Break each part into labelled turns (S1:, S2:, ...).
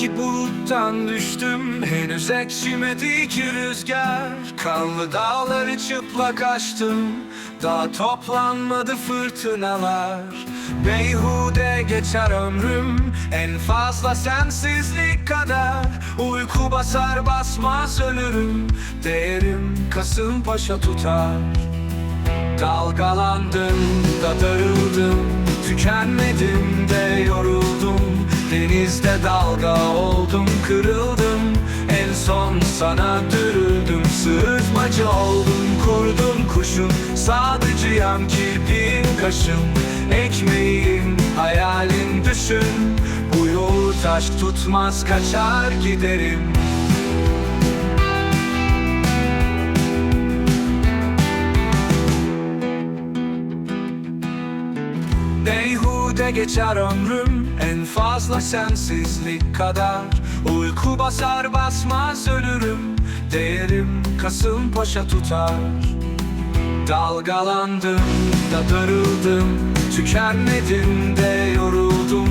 S1: Sanki buluttan düştüm Henüz ekşimedi ki rüzgar. Kanlı dağları çıplak açtım Daha toplanmadı fırtınalar. Beyhude geçer ömrüm En fazla sensizlik kadar. Uyku basar basmaz ölürüm Değerim Kasımpaşa tutar. Dalgalandım da darıldım Tükenmedim Denizde dalga oldum kırıldım. En son sana dürüldüm Sırtmacı oldum. Kurdun kuşun Sadıcıyam kirpiğin kaşın Ekmeğin hayalin düşün. Bu yoğurt aşk tutmaz kaçar giderim Beyhude geçer ömrüm En fazla sensizlik kadar. Uyku basar basmaz ölürüm Değerim Kasımpaşa tutar. Dalgalandım da darıldım Tükenmedim de yoruldum.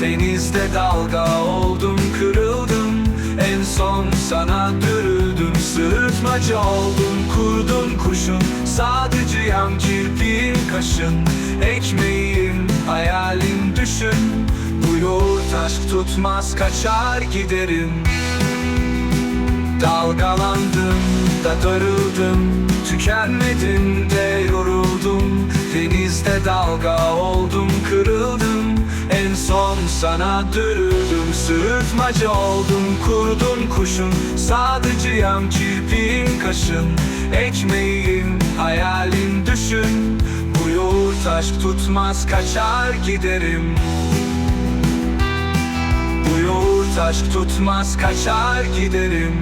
S1: Denizde dalga oldum kırıldım. En son sana dürüldüm Sırtmacı oldum. Kurdun kuşun Sadıcıyam kirpiğin kaşın. Ekmeğin hayalin düşün Bu yoğurt aşk tutmaz kaçar giderim. Dalgalandım da darıldım Tükenmedim de yoruldum. Denizde dalga oldum kırıldım. En son sana dürüldüm Sırtmacı oldum. Kurdun kuşun Sadıcıyam kirpiğin kaşın Bu yoğurt aşk tutmaz kaçar giderim. Bu yoğurt aşk tutmaz kaçar giderim